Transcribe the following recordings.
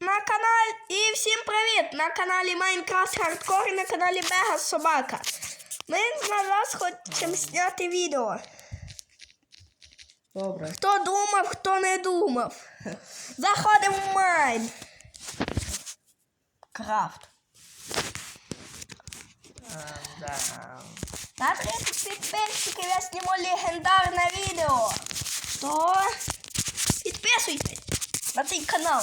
на каналі і всім привіт! На каналі Майнкрафт Хардкор і на каналі Бега Собака. Ми на вас хочемо зняти відео. Добре. Хто думав, хто не думав. Заходимо в Майн. Крафт. На 30 підписчиків я зніму легендарне відео. То підписуйтесь на цей канал.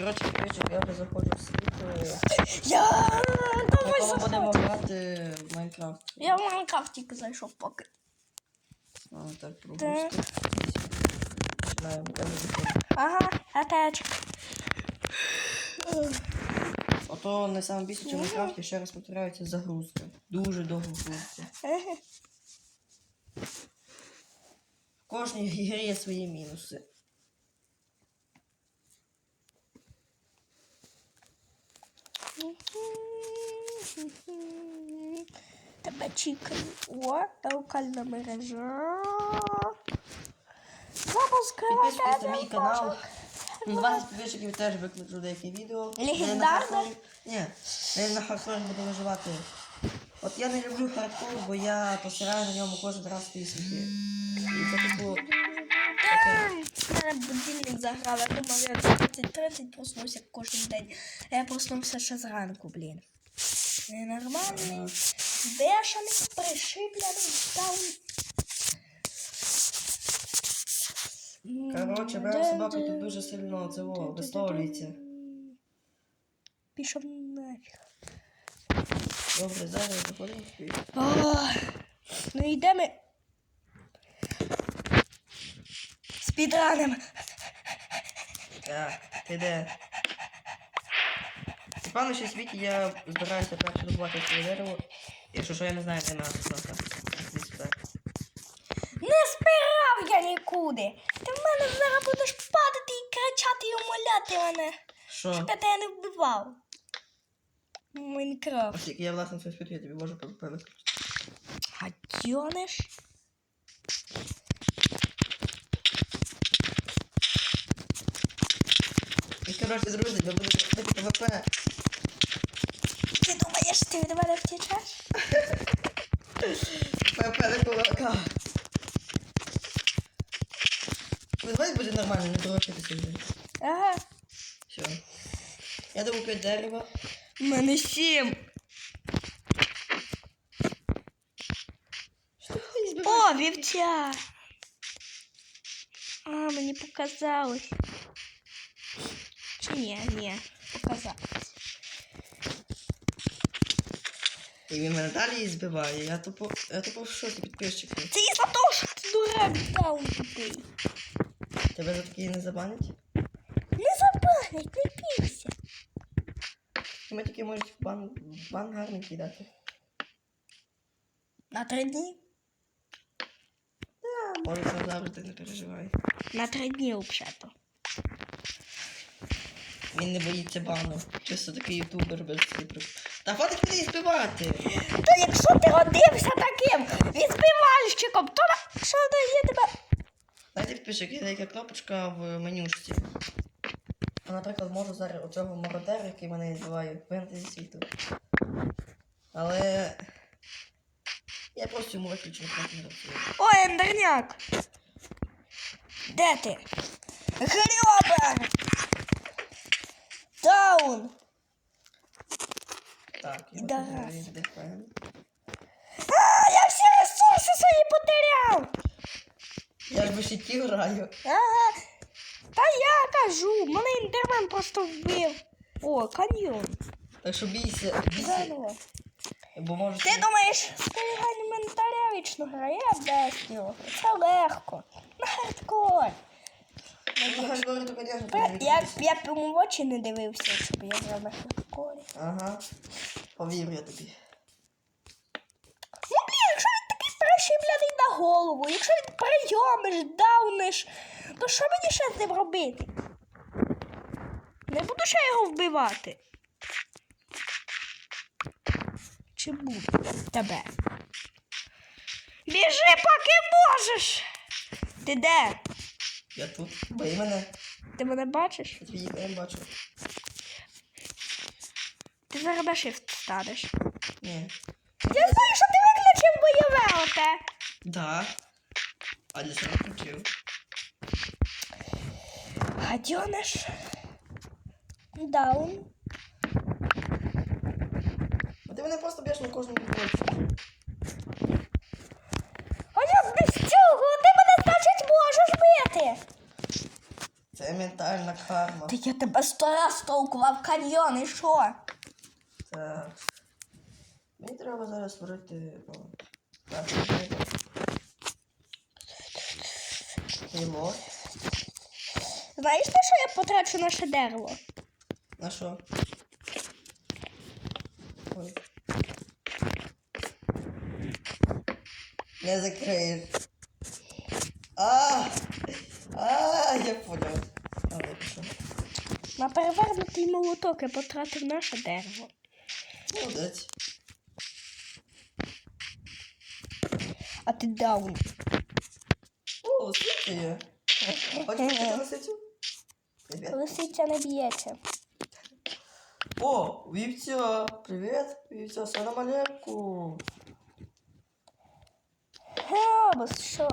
Коротше, коротше, я вже заходжу в світ. Я давай Коли будемо заходь. грати в Майнкрафт. Я в Майнкрафт тільки зайшов поки. А, так, про Так. Починаємо. Я вже заходжу. Ага, я. Ото не саме більше, що в Майнкрафті ще раз повторяється загрузка. Дуже довго грузиться. В кожній грі є свої мінуси. Тебе чікаю. О, локальна мережа. Запускай. Підписуйтесь на мій канал. На 20 підписчиків теж викладу деякі відео. Легендарне? Не на хардкорі- Ні, я на хардкорі буду виживати. От я не люблю хардкор, бо я посираю на ньому кожен раз свої. І це типу. Мене будильник заграв, я думав, я 20-30 проснувся кожен день. А я проснувся ще зранку, блін. Ненормальний, бешений, пришиблений, даун. Коротше, моя собака тут дуже сильно цього висловлюється. Пішов нафіг. Добре, зараз заходимо Ну йдемо. Спідраним. Так, ти де? У паночі світі я збираюся перше добувати своє дерево. Якщо що я не знаю, де моя собака. Не спирав я нікуди. Ти в мене зараз будеш падати і кричати і умоляти мене. Що? Щоб я тебе не вбивав. Майнкрафт. Ось я власне свій світ, я тобі можу показати. Гадьониш? коротше, друзі, ви будете робити ПВП. Ти думаєш, ти від мене втічеш? ПВП не кулака. Ну давай буде нормально, не дрочитися вже. Ага. Все. Я думаю, п'ять дерева. У мене сім. Що ти ходиш збиваєш? О, вівця. А, мені показалось. Чи ні, ні, показалось. І він мене далі збиває. Я тупо, я тупо в шоці підписчики. Це із-за того, що ти дурак даун тупий. Тебе за такі не забанять? Не забанять, не бійся. І ми тільки можуть в бан, бан гарний кидати. На три дні? Може це завжди не переживай. На три дні взагалі. Він не боїться бану. Чисто такий ютубер без цифр. Та хватить мене її збивати! То якщо ти родився таким відбивальщиком, то на що дає тебе? Знаєте, підписчик, є деяка кнопочка в менюшці. А, наприклад, можу зараз оцього мародера, який мене відбиває, вигнати зі світу. Але. Я просто йому виключу концентрацію. Ой, ендерняк! Де ти? Грьобер! Даун! Так, я Да. віддихаю. А, я всі ресурси свої потеряв! Я ж в щиті граю. Ага. Та я кажу, мене індермен просто вбив. О, каньйон. Так що бійся, бійся. Заново. Бо можеш. Ти думаєш, зберігання інвентаря вічно грає без нього? Це легко. На хардкор. Ну, Гальгори, то, конечно, Пе- тобі Я, я б очі не дивився, щоб я грав на хардкорі. Ага. Повірю я тобі. Ну, блін, якщо він такий пришиблений на голову, якщо він прийомиш, дауниш, то що мені ще з ним робити? Не буду ще його вбивати. Чи буду тебе? Біжи, поки можеш! Ти де? Я тут. Бий мене. Ти мене бачиш? Я твій екран бачу. Ти зараз на shift станеш. Ні. Я знаю, що ти виключив бойове оте. Да. А для себе включив. Гадьониш. Даун. А ти мене просто б'єш на кожному кроці. А я без цього, ти мене, значить, можеш бити. Це ментальна карма. Та я тебе сто раз толкував каньйон, і що? Так. Мені треба зараз створити. Ймо. Знаєш на що я потрачу наше дерево? На що? Ой. Не закриєш. А! А, я понял. Пішов. На перевернутий молоток я потратив наше дерево. Молодець. А ти даун. О, є. Хочеш лисицю? Лисиця не б'ється. О, вівця. Привіт, вівця, салам алейкум. Гебус, що?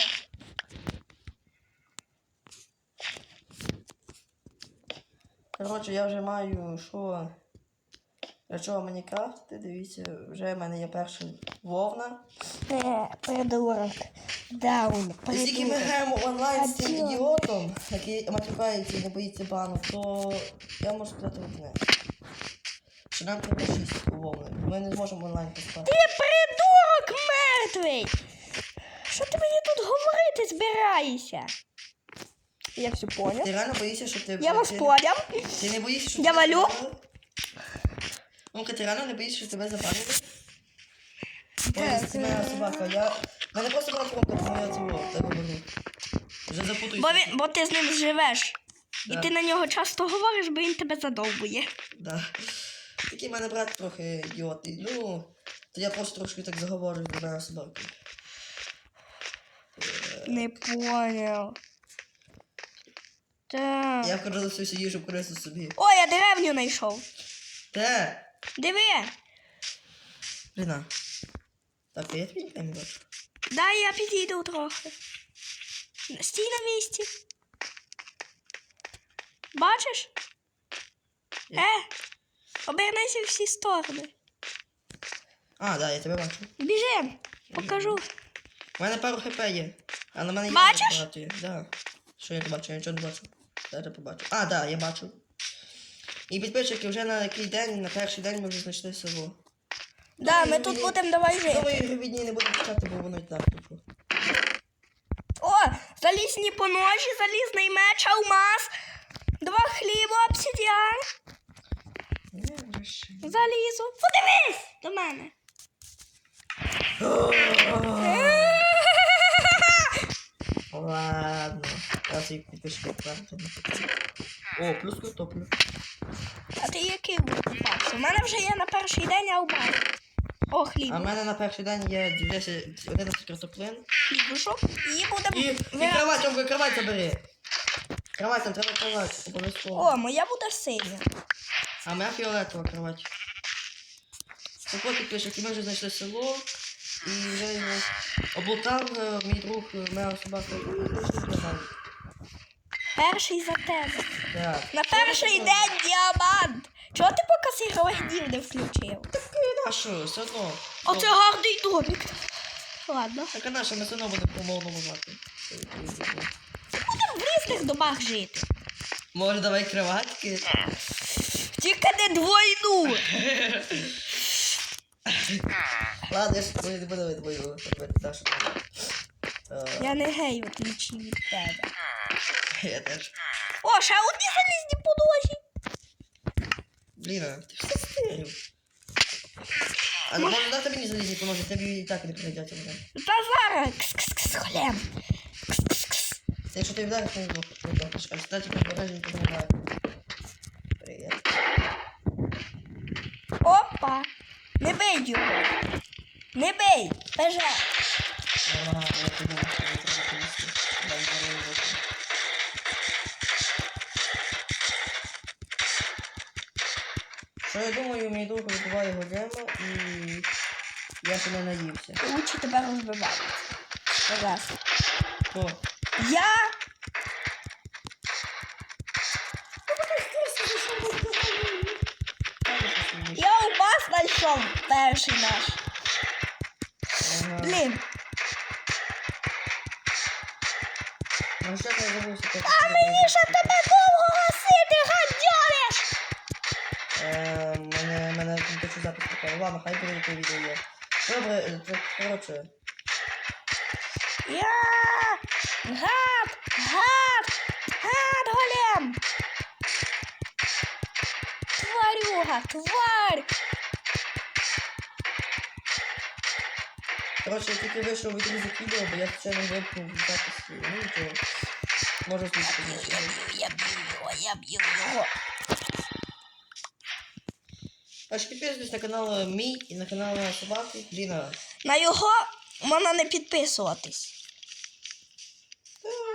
Коротше, я вже маю що. Для чого мені крафти, дивіться, вже в мене є перша вовна. Не, придурок. Даун, І Тільки ми граємо онлайн з цим ідіотом, який матюкається і не боїться бану, то я можу сказати одне. Що нам треба шість вовни. Ми не зможемо онлайн поспати. Ти придурок мертвий! Що ти мені тут говорити збираєшся? Я все поняв. Ти реально боїшся, що ти. Я вас ти, поняв. Ти не боїшся, що Я тебе валю. Ну-ка, ти реально не боїшся, що тебе? Це моя собака. Я... Мене просто брат ромка, тому я цього тебе беру. Вже запутуюся. Бо, він, бо ти з ним живеш. Да. І ти на нього часто говориш, бо він тебе задовбує. Да. Такий в мене брат трохи ідіотний. Ну, то я просто трошки так заговорю до мене собаку. Не поняв. Так. Я вкажу за всю їжу корисну собі. О, я деревню знайшов. Те! Диви. Бліна. Так, я твій не бачу. Дай я підійду трохи. Стій на місці. Бачиш? Я- Е, обернися в всі сторони. А, да, я тебе бачу. Біжим, покажу. У мене пару хп є. А на мене є Бачиш? багато є. Да. Що я не бачу? Я нічого не бачу. Зараз побачу. А, да, я бачу. І підписчики вже на який день, на перший день ми вже знайшли село. Да, ми тут будемо давай жити. Ігрові дні не буду почати, бо воно і так тупо. О, залізні поножі, залізний меч, алмаз, два хліба, обсидіан, залізо. Подивись до мене. Ладно. Правда не хочу. О, плюс картоплю. А ти який купався? У мене вже є на перший день алмаз. О, хліб. А в мене на перший день є 10, 11 картоплин. І будемо. І, і ви- кровать, Омка, кровать забери. Кровать, там треба кровать, обов'язково. О, моя буде синя. А моя фіолетова кровать. Так от підписчики, ми вже знайшли село. І вже його облутав е, мій друг, е, моя собака. Перший за тебе. Так. На перший день діамант. Чого ти поки ігрових днів не включив? Так а що, все одно. А це гарний домик. Ладно. Так а наша, ми все одно будемо по-мовному мати. Будемо в різних домах жити. Може, давай кроватки? Тільки не двойну. Ладно, я ж не буду. Е, Я не гей, в отличие від тебе. Я теж. О, ще одні залізні подложі. Блін, ти все стирив. А ну може дати мені залізні поможі, тобі і так не прийдеться. Та зараз. Кс-кс-кс, холем. Кс-кс-кс. Якщо ти вдариш, то не здохнеш. А кстати, побережні допомагає. Привіт. Опа. Не бий його. Не бий. Беже. Ага, я подумав, Я думаю, мій друг вибиває його демо і я ще не наївся. Лучше тебе розбивати. Раз. О, Я Я у вас знайшов перший наш. ага. Блін, Ну що забувся? а мені ще тебе довго хочу. Ладно, хай буде яке відео є. Добре, коротше. Я гад, гад, гад голем. Тварюга, тварь. Коротше, я тільки вийшов відрізок відео, бо я ще не вимкнув запис. Ну. Може слухати. Я б'ю, я б'ю його, я б'ю його. Аж підписуйтесь на канал мій і на канал собаки. Ліна. На його можна не підписуватись.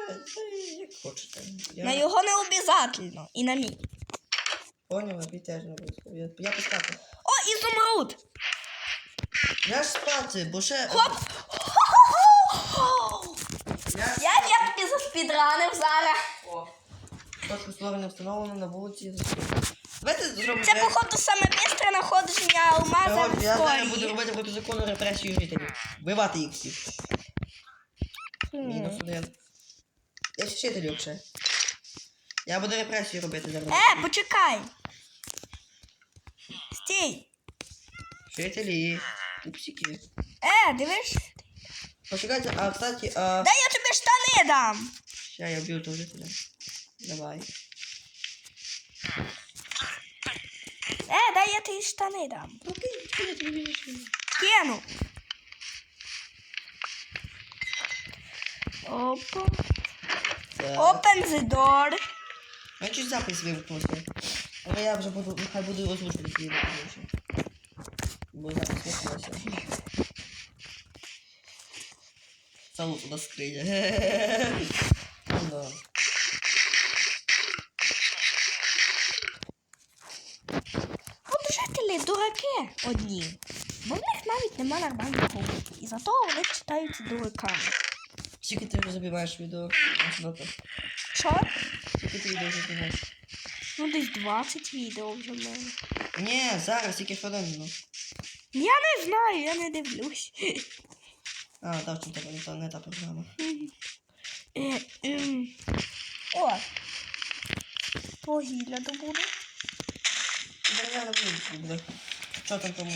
Та, та, як хочете. Я На його не обов'язательно. І на мій. поняв, а ти теж не обов'язково. Я, пускати. О, ізумруд! Я ж спати, бо ще... Хоп! Я... Я я тобі заспідранив зараз. О. Точку створення встановлено на вулиці. Давайте зробимо... Це, походу, саме знаходження алмаза в я зараз буду історії. робити протизаконну репресію жителів. Вбивати їх всіх. Мінус один. Я ж вчитель взагалі. Я буду репресію робити зараз. Е, почекай. Стій. Вчителі. Пупсики. Е, дивиш? Почекайте, а кстати, а... Дай я тобі штани дам. Ща я вб'ю того жителя. Давай. Е, дай я тобі штани дам. Кину. Опа. Open the door. Я чуть запис вимкнувся. Але я вже буду, нехай буду озвучувати речі. Бо запис вимкнувся. Салут у нас скриня. Ну да. От жителі дураки одні. Бо в них навіть нема нормальної публіки. І зато вони читаються дураками. Скільки ти вже забиваєш відео? Що? Скільки ти відео вже знімаєш? Ну десь 20 відео вже в мене. Ні, зараз тільки хвилин. Ну. Я не знаю, я не дивлюсь. А, так, що тебе не та, не та програма. Е, ем. О. Вугілля добуду. Дерев'яна вулиця буде. Що там тому?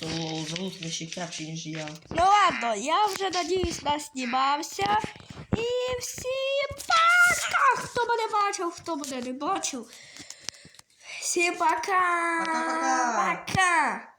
То залусний ще крепче, ніж я. Ну ладно, я вже надіюсь наснімався. І всім пока! Хто мене бачив, хто мене не бачив. Всім пока! Пока-пока! Пока!